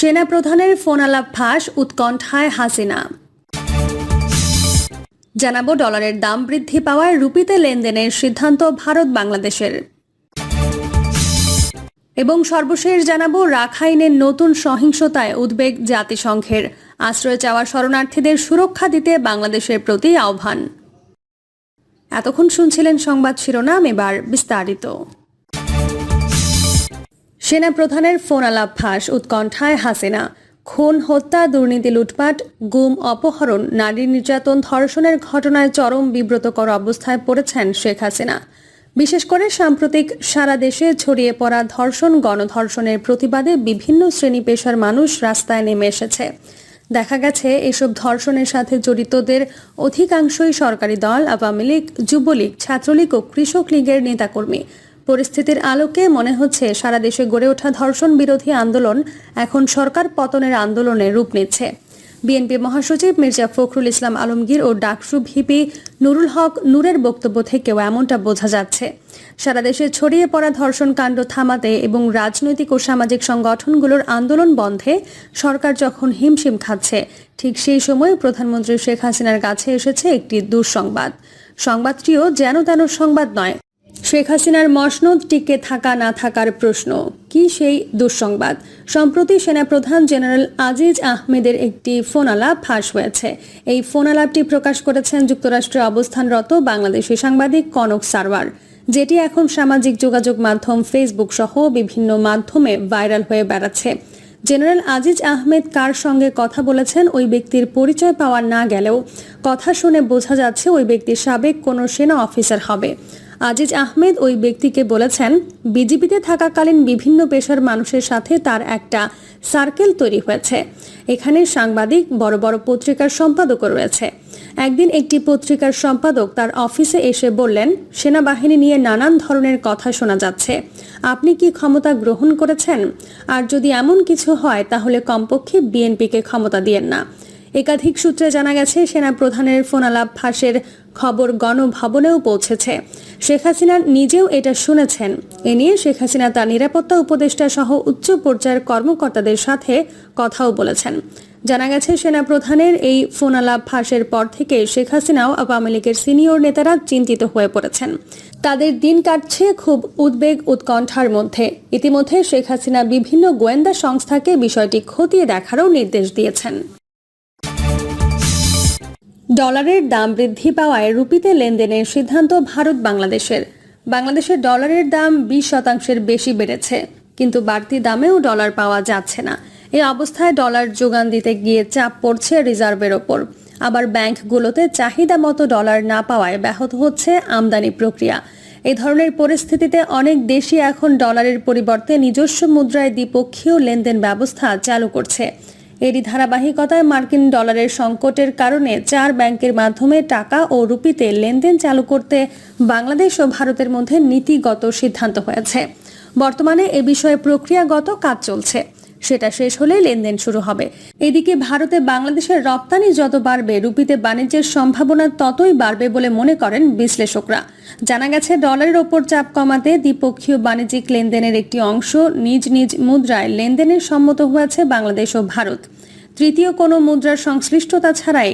সেনাপ্রধানের ফোনালাপ ফাঁস উৎকণ্ঠায় হাসিনা। জানাব, ডলারের দাম বৃদ্ধি পাওয়ায় রুপিতে লেনদেনের সিদ্ধান্ত ভারত বাংলাদেশের। এবং সর্বশেষ জানাব, রাখাইনের নতুন সহিংসতায় উদ্বেগ জাতিসংঘের। আশ্রয় চাওয়া শরণার্থীদের সুরক্ষা দিতে বাংলাদেশের প্রতি আহ্বান। এতক্ষণ শুনছিলেন সংবাদ শিরোনাম, এবার বিস্তারিত। সেনা প্রধানের ফোন আলাপ ফাঁস উৎকণ্ঠায় হাসিনা। খুন, হত্যা, দুর্নীতি, লুটপাট, গুম, অপহরণ, নারী নির্যাতন, ধর্ষণের ঘটনায় চরম বিব্রতকর অবস্থায় পড়েছেন শেখ হাসিনা। বিশেষ করে সাম্প্রতিক সারা দেশে ছড়িয়ে পড়া ধর্ষণ, গণধর্ষণের প্রতিবাদে বিভিন্ন শ্রেণি পেশার মানুষ রাস্তায় নেমে এসেছে। দেখা গেছে, এসব ধর্ষণের সাথে জড়িতদের অধিকাংশই সরকারি দল, আওয়ামী লীগ, যুবলীগ, ছাত্রলীগ ও কৃষক লীগের নেতাকর্মী। পরিস্থিতির আলোকে মনে হচ্ছে সারা দেশে গড়ে ওঠা ধর্ষণ বিরোধী আন্দোলন এখন সরকার পতনের আন্দোলনে রূপ নিচ্ছে। বিএনপি মহাসচিব মির্জা ফখরুল ইসলাম আলমগীর ও ডাকসু ভিপি নুরুল হক নূরের বক্তব্য থেকেও এমনটা বোঝা যাচ্ছে। সারা দেশে ছড়িয়ে পড়া ধর্ষণ কাণ্ড থামাতে এবং রাজনৈতিক ও সামাজিক সংগঠনগুলোর আন্দোলন বন্ধে সরকার যখন হিমশিম খাচ্ছে, ঠিক সেই সময় প্রধানমন্ত্রী শেখ হাসিনার কাছে এসেছে একটি দুঃসংবাদ। সংবাদটিও যেন তেন সংবাদ নয় শেখ হাসিনার মসনদ টিকে থাকা না থাকার প্রশ্ন। কি সেই দুঃসংবাদ? সম্প্রতি সেনাপ্রধান জেনারেল আজিজ আহমেদের একটি ফোনালাপ ফাঁস হয়েছে। এই ফোনালাপটি প্রকাশ করেছেন যুক্তরাষ্ট্রে অবস্থানরত বাংলাদেশি সাংবাদিক কনক সারওয়ার, যেটি এখন সামাজিক যোগাযোগ মাধ্যম ফেসবুক সহ বিভিন্ন মাধ্যমে ভাইরাল হয়ে বেড়াচ্ছে। জেনারেল আজিজ আহমেদ কার সঙ্গে কথা বলেছেন ওই ব্যক্তির পরিচয় পাওয়া না গেলেও কথা শুনে বোঝা যাচ্ছে ওই ব্যক্তি সাবেক কোনো সেনা অফিসার হবে। আজিজ আহমেদ ওই ব্যক্তিকে বলেছেন, বিজেপিতে থাকাকালীন বিভিন্ন পেশার মানুষের সাথে তার একটা সার্কেল তৈরি হয়েছে। এখানে সাংবাদিক, বড় বড় পত্রিকার সম্পাদকও রয়েছে। একদিন একটি পত্রিকার সম্পাদক তার অফিসে এসে বললেন, সেনাবাহিনী নিয়ে নানান ধরনের কথা শোনা যাচ্ছে। আপনি কি ক্ষমতা গ্রহণ করেছেন? আর যদি এমন কিছু হয়, তাহলে কমপক্ষে বিএনপিকে ক্ষমতা দিয়েন না। একাধিক সূত্রে জানা গেছে সেনা প্রধানের ফোনালাপ ফাঁসের খবর গণভবনেও পৌঁছেছে। শেখ হাসিনা নিজেও এটা শুনেছেন। এ নিয়ে শেখ হাসিনা তার নিরাপত্তা উপদেষ্টা সহ উচ্চ পর্যায়ের কর্মকর্তাদের সাথে কথাও বলেছেন। জানা গেছে সেনা প্রধানের এই ফোনালাপ ফাঁসের পর থেকে শেখ হাসিনাও আওয়ামী লীগের সিনিয়র নেতারা চিন্তিত হয়ে পড়েছেন। তাদের দিন কাটছে খুব উদ্বেগ, উৎকণ্ঠার মধ্যে। ইতিমধ্যে শেখ হাসিনা বিভিন্ন গোয়েন্দা সংস্থাকে বিষয়টি খতিয়ে দেখারও নির্দেশ দিয়েছেন। ডলারের দাম বৃদ্ধি পাওয়ায় রুপিতে লেনদেনের সিদ্ধান্ত ভারত বাংলাদেশের। বাংলাদেশের ডলারের দাম বিশ শতাংশের বেশি বেড়েছে, কিন্তু বাড়তি দামেও ডলার পাওয়া যাচ্ছে না। এই অবস্থায় ডলার যোগান দিতে গিয়ে চাপ পড়ছে রিজার্ভের ওপর। আবার ব্যাংকগুলোতে চাহিদা মতো ডলার না পাওয়ায় ব্যাহত হচ্ছে আমদানি প্রক্রিয়া। এই ধরনের পরিস্থিতিতে অনেক দেশই এখন ডলারের পরিবর্তে নিজস্ব মুদ্রায় দ্বিপক্ষীয় লেনদেন ব্যবস্থা চালু করছে। এরই ধারাবাহিকতায় মার্কিন ডলারের সংকটের কারণে চার ব্যাংকের মাধ্যমে টাকা ও রুপিতে লেনদেন চালু করতে বাংলাদেশ ও ভারতের মধ্যে নীতিগত সিদ্ধান্ত হয়েছে। বর্তমানে এ বিষয়ে প্রক্রিয়াগত কাজ চলছে। সেটা শেষ হলে লেনদেন শুরু হবে। এদিকে ভারতে বাংলাদেশের রপ্তানি যত বাড়বে, রুপিতে বাণিজ্যের সম্ভাবনা ততই বাড়বে বলে মনে করেন বিশ্লেষকরা। জানা গেছে, ডলারের ওপর চাপ কমাতে দ্বিপক্ষীয় বাণিজ্যিক লেনদেনের একটি অংশ নিজ নিজ মুদ্রায় লেনদেনের সম্মত হয়েছে বাংলাদেশ ও ভারত। তৃতীয় কোনো মুদ্রার সংশ্লিষ্টতা ছাড়াই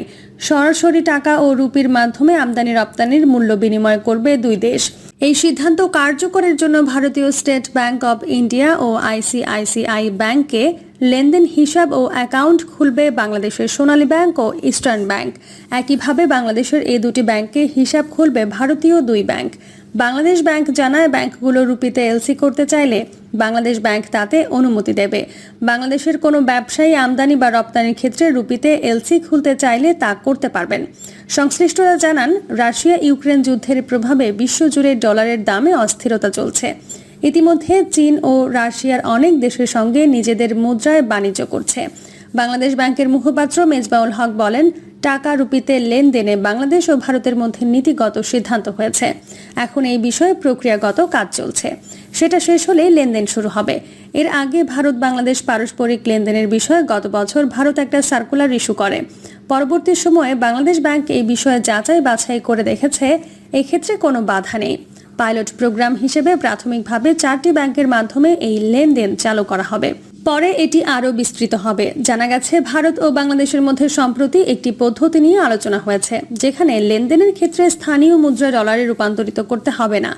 সরাসরি টাকা ও রুপির মাধ্যমে আমদানি রপ্তানির মূল্য বিনিময় করবে দুই দেশ। এই সিদ্ধান্ত কার্যকরের জন্য ভারতীয় স্টেট ব্যাংক অব ইন্ডিয়া ও আইসিআইসিআই ব্যাংকে লেনদেন হিসাব ও অ্যাকাউন্ট খুলবে বাংলাদেশের সোনালী ব্যাংক ও ইস্টার্ন ব্যাংক। একইভাবে বাংলাদেশের এই দুটি ব্যাংকে হিসাব খুলবে ভারতীয় দুই ব্যাংক। বাংলাদেশ ব্যাংক জানায় ব্যাংকগুলো রুপিতে এলসি করতে চাইলে বাংলাদেশ ব্যাংক তাতে অনুমতি দেবে। বাংলাদেশের কোনো ব্যবসায়ী আমদানি বা রপ্তানির ক্ষেত্রে রুপিতে এলসি খুলতে চাইলে তা করতে পারবেন। সংশ্লিষ্টরা জানান, রাশিয়া ইউক্রেন যুদ্ধের প্রভাবে বিশ্বজুড়ে ডলারের দামে অস্থিরতা চলছে। ইতিমধ্যে চীন ও রাশিয়ার অনেক দেশের সঙ্গে নিজেদের মুদ্রায় বাণিজ্য করছে। বাংলাদেশ ব্যাংকের মুখপাত্র মেজবাউল হক বলেন, টাকা, রুপিতে লেনদেনে বাংলাদেশ ও ভারতের মধ্যে নীতিগত সিদ্ধান্ত হয়েছে। এখন এই বিষয়ে প্রক্রিয়াগত কাজ চলছে। সেটা শেষ হলে লেনদেন শুরু হবে। এর আগে ভারত বাংলাদেশ পারস্পরিক লেনদেনের বিষয়ে গত বছর ভারত একটা সার্কুলার ইস্যু করে। পরবর্তী সময়ে বাংলাদেশ ব্যাংক এই বিষয়ে যাচাই বাছাই করে দেখেছে, এক্ষেত্রে কোনো বাধা নেই। পাইলট প্রোগ্রাম হিসেবে প্রাথমিকভাবে চারটি ব্যাংকের মাধ্যমে এই লেনদেন চালু করা হবে। পরে এটি আরও বিস্তৃত হবে। জানা গেছে, ভারত ও বাংলাদেশের মধ্যে সম্প্রতি একটি পদ্ধতি নিয়ে আলোচনা হয়েছে, যেখানে লেনদেনের ক্ষেত্রে স্থানীয় মুদ্রা ডলারে রূপান্তরিত করতে হবে না।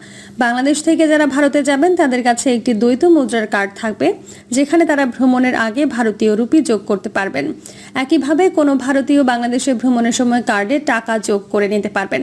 বাংলাদেশ থেকে যারা ভারতে যাবেন, তাদের কাছে একটি দ্বৈত মুদ্রার কার্ড থাকবে, যেখানে তারা ভ্রমণের আগে ভারতীয় রুপি যোগ করতে পারবেন। একইভাবে কোনো ভারতীয় বাংলাদেশে ভ্রমণের সময় কার্ডে টাকা যোগ করে নিতে পারবেন।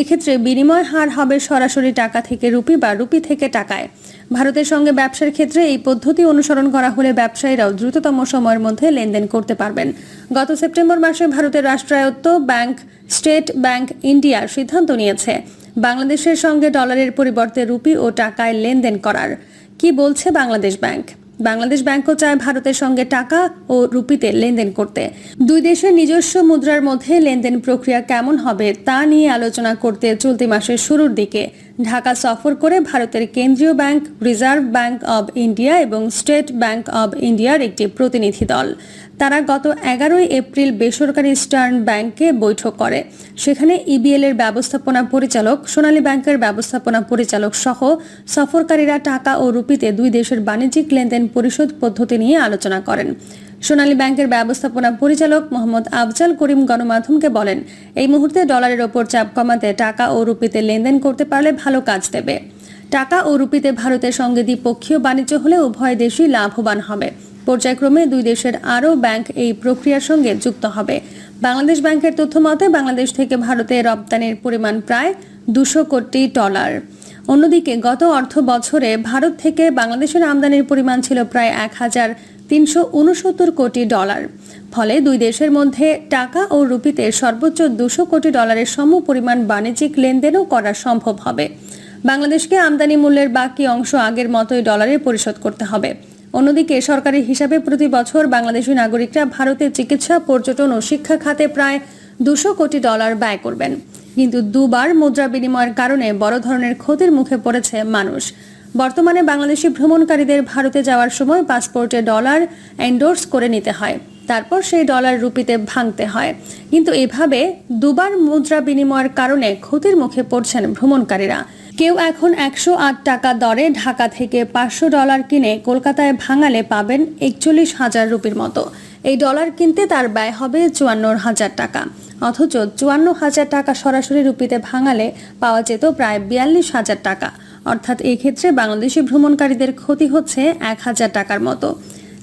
এক্ষেত্রে বিনিময় হার হবে সরাসরি টাকা থেকে রুপি বা রুপি থেকে টাকায়। ভারতের সঙ্গে ব্যবসার ক্ষেত্রে এই পদ্ধতি অনুসরণ করা হলে ব্যবসায়ীরাও দ্রুততম সময়ের মধ্যে লেনদেন করতে পারবেন। গত সেপ্টেম্বর মাসে ভারতের রাষ্ট্রায়ত্ত ব্যাংক, স্টেট ব্যাংক ইন্ডিয়া সিদ্ধান্ত নিয়েছে বাংলাদেশের সঙ্গে ডলারের পরিবর্তে রুপি ও টাকায় লেনদেন করার। কি বলছে বাংলাদেশ ব্যাংক? বাংলাদেশ ব্যাংকও চায় ভারতের সঙ্গে টাকা ও রুপিতে লেনদেন করতে। দুই দেশের নিজস্ব মুদ্রার মধ্যে লেনদেন প্রক্রিয়া কেমন হবে তা নিয়ে আলোচনা করতে চলতি মাসের শুরুর দিকে ঢাকা সফর করে ভারতের কেন্দ্রীয় bank, reserve bank of India এবং স্টেট ব্যাংক অব ইন্ডিয়ার একটি প্রতিনিধি দল। তারা গত এগারোই এপ্রিল বেসরকারি স্টার্ন ব্যাংকে বৈঠক করে। সেখানে ইবিএল এর ব্যবস্থাপনা পরিচালক, সোনালী ব্যাংকের ব্যবস্থাপনা পরিচালক সহ সফরকারীরা টাকা ও রুপিতে দুই দেশের বাণিজ্যিক লেনদেন পরিশোধ পদ্ধতি নিয়ে আলোচনা করেন। সোনালী ব্যাংকের ব্যবস্থাপনা পরিচালক মোহাম্মদ আফজাল করিম গণমাধ্যমকে বলেন, এই মুহূর্তে ডলারের ওপর চাপ কমাতে টাকা ও রুপিতে লেনদেন করতে পারলে ভালো কাজ দেবে। টাকা ও রুপিতে ভারতের সঙ্গে দ্বিপক্ষীয় বাণিজ্য হলে উভয় দেশই লাভবান হবে। পর্যায়ক্রমে দুই দেশের আরও ব্যাংক এই প্রক্রিয়ার সঙ্গে যুক্ত হবে। বাংলাদেশ ব্যাংকের তথ্য মতে, বাংলাদেশ থেকে ভারতে রপ্তানির পরিমাণ প্রায় দুশো কোটি ডলার। অন্যদিকে গত অর্থ বছরে ভারত থেকে বাংলাদেশের আমদানির পরিমাণ ছিল প্রায় এক হাজার তিনশো উনসত্তর কোটি ডলার। ফলে দুই দেশের মধ্যে টাকা ও রুপিতে সর্বোচ্চ দুশো কোটি ডলারের সম পরিমাণ বাণিজ্যিক লেনদেনও করা সম্ভব হবে। বাংলাদেশকে আমদানি মূল্যের বাকি অংশ আগের মতোই ডলারে পরিশোধ করতে হবে। অন্যদিকে সরকারি হিসাবে প্রতি বছর বাংলাদেশি নাগরিকরা ভারতের চিকিৎসা, পর্যটন ও শিক্ষা খাতে প্রায় দুশো কোটি ডলার ব্যয় করবেন। কিন্তু দুবার মুদ্রা বিনিময়ের কারণে বড় ধরনের ক্ষতির মুখে পড়েছে মানুষ। বর্তমানে বাংলাদেশি ভ্রমণকারীদের ভারতে যাওয়ার সময় পাসপোর্টে ডলার এন্ডোর্স করে নিতে হয়। তারপর সেই ডলার রুপিতে ভাঙতে হয়। কিন্তু এভাবে দুবার মুদ্রা বিনিময়ের কারণে ক্ষতির মুখে পড়ছেন ভ্রমণকারীরা। কেউ এখন একশো আট টাকা দরে ঢাকা থেকে পাঁচশো ডলার কিনে কলকাতায় ভাঙালে পাবেন একচল্লিশ হাজার রুপির মতো। এই ডলার কিনতে তার ব্যয় হবে চুয়ান্ন হাজার টাকা। অথচ চুয়ান্ন হাজার টাকা সরাসরি রুপিতে ভাঙালে পাওয়া যেত প্রায় বিয়াল্লিশ হাজার টাকা। অর্থাৎ এই ক্ষেত্রে বাংলাদেশি ভ্রমণকারীদের ক্ষতি হচ্ছে এক হাজার টাকার মতো।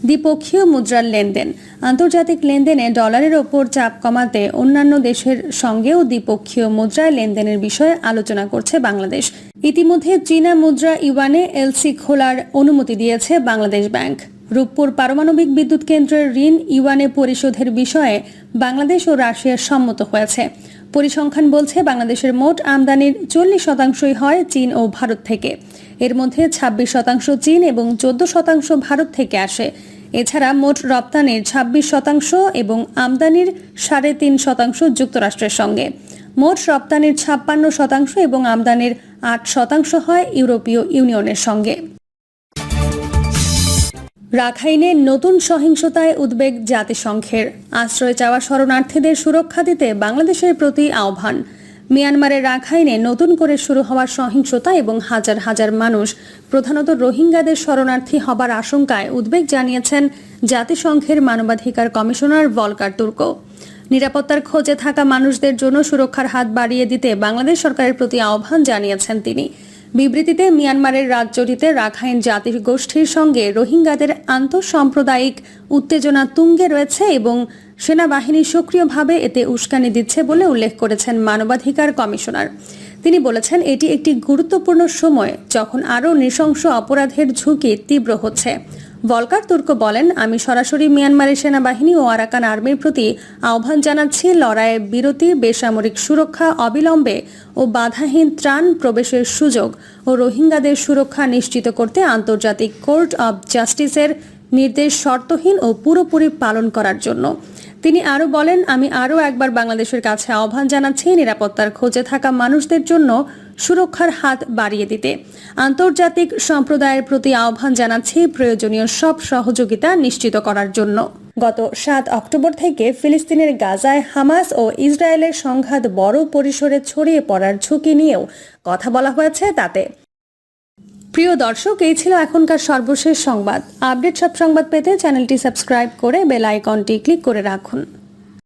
দ্বিপক্ষীয় মুদ্রার লেনদেন। আন্তর্জাতিক লেনদেনে ডলারের ওপর চাপ কমাতে অন্যান্য দেশের সঙ্গেও দ্বিপক্ষীয় মুদ্রায় লেনদেনের বিষয়ে আলোচনা করছে বাংলাদেশ। ইতিমধ্যে চীনা মুদ্রা ইউয়ানে এলসি খোলার অনুমতি দিয়েছে বাংলাদেশ ব্যাংক। রূপপুর পারমাণবিক বিদ্যুৎ কেন্দ্রের ঋণ ইউয়ানে পরিশোধের বিষয়ে বাংলাদেশ ও রাশিয়া সম্মত হয়েছে। পরিসংখ্যান বলছে, বাংলাদেশের মোট আমদানির চল্লিশ শতাংশই হয় চীন ও ভারত থেকে। এর মধ্যে ২৬ শতাংশ চীন এবং চোদ্দ শতাংশ ভারত থেকে আসে। এছাড়া মোট রপ্তানির ২৬ শতাংশ এবং আমদানির সাড়ে তিন শতাংশ যুক্তরাষ্ট্রের সঙ্গে। মোট রপ্তানির ছাপ্পান্ন শতাংশ এবং আমদানির আট শতাংশ হয় ইউরোপীয় ইউনিয়নের সঙ্গে। রাখাইনে নতুন সহিংসতায় উদ্বেগ জাতিসংঘের। আশ্রয় চাওয়া শরণার্থীদের সুরক্ষা দিতে বাংলাদেশের প্রতি আহ্বান। মিয়ানমারের রাখাইনে নতুন করে শুরু হওয়া সহিংসতা এবং হাজার হাজার মানুষ, প্রধানত রোহিঙ্গাদের শরণার্থী হবার আশঙ্কায় উদ্বেগ জানিয়েছেন জাতিসংঘের মানবাধিকার কমিশনার ভলকার তুর্কো। নিরাপত্তার খোঁজে থাকা মানুষদের জন্য সুরক্ষার হাত বাড়িয়ে দিতে বাংলাদেশ সরকারের প্রতি আহ্বান জানিয়েছেন তিনি। বিবৃতিতে মিয়ানমারের রাজ্যটিতে রাখাইন জাতির গোষ্ঠীর সঙ্গে রোহিঙ্গাদের আন্তঃসাম্প্রদায়িক উত্তেজনা তুঙ্গে রয়েছে এবং সেনাবাহিনী সক্রিয়ভাবে এতে উস্কানি দিচ্ছে বলে উল্লেখ করেছেন মানবাধিকার কমিশনার। তিনি বলেছেন, এটি একটি গুরুত্বপূর্ণ সময় যখন আরও নৃশংস অপরাধের ঝুঁকি তীব্র হচ্ছে। ভলকার তুর্ক বলেন, আমি সরাসরি মিয়ানমারের সেনাবাহিনী ও আরাকান আর্মির প্রতি আহ্বান জানাচ্ছি লড়াইয়ে বিরতি, বেসামরিক সুরক্ষা অবিলম্বে ও বাধাহীন ত্রাণ প্রবেশের সুযোগ ও রোহিঙ্গাদের সুরক্ষা নিশ্চিত করতে আন্তর্জাতিক কোর্ট অব জাস্টিসের নির্দেশ শর্তহীন ও পুরোপুরি পালন করার জন্য। তিনি আরও বলেন, আমি আরও একবার বাংলাদেশের কাছে আহ্বান জানাচ্ছি নিরাপত্তার খোঁজে থাকা মানুষদের জন্য সুরক্ষার হাত বাড়িয়ে দিতে। আন্তর্জাতিক সম্প্রদায়ের প্রতি আহ্বান জানাচ্ছি প্রয়োজনীয় সব সহযোগিতা নিশ্চিত করার জন্য। গত সাত অক্টোবর থেকে ফিলিস্তিনের গাজায় হামাস ও ইসরায়েলের সংঘাত বড় পরিসরে ছড়িয়ে পড়ার ঝুঁকি নিয়েও কথা বলা হয়েছে তাতে। প্রিয় দর্শক, এই ছিল এখনকার সর্বশেষ সংবাদ। আপডেট সব সংবাদ পেতে চ্যানেলটি সাবস্ক্রাইব করে বেল আইকনটি ক্লিক করে রাখুন।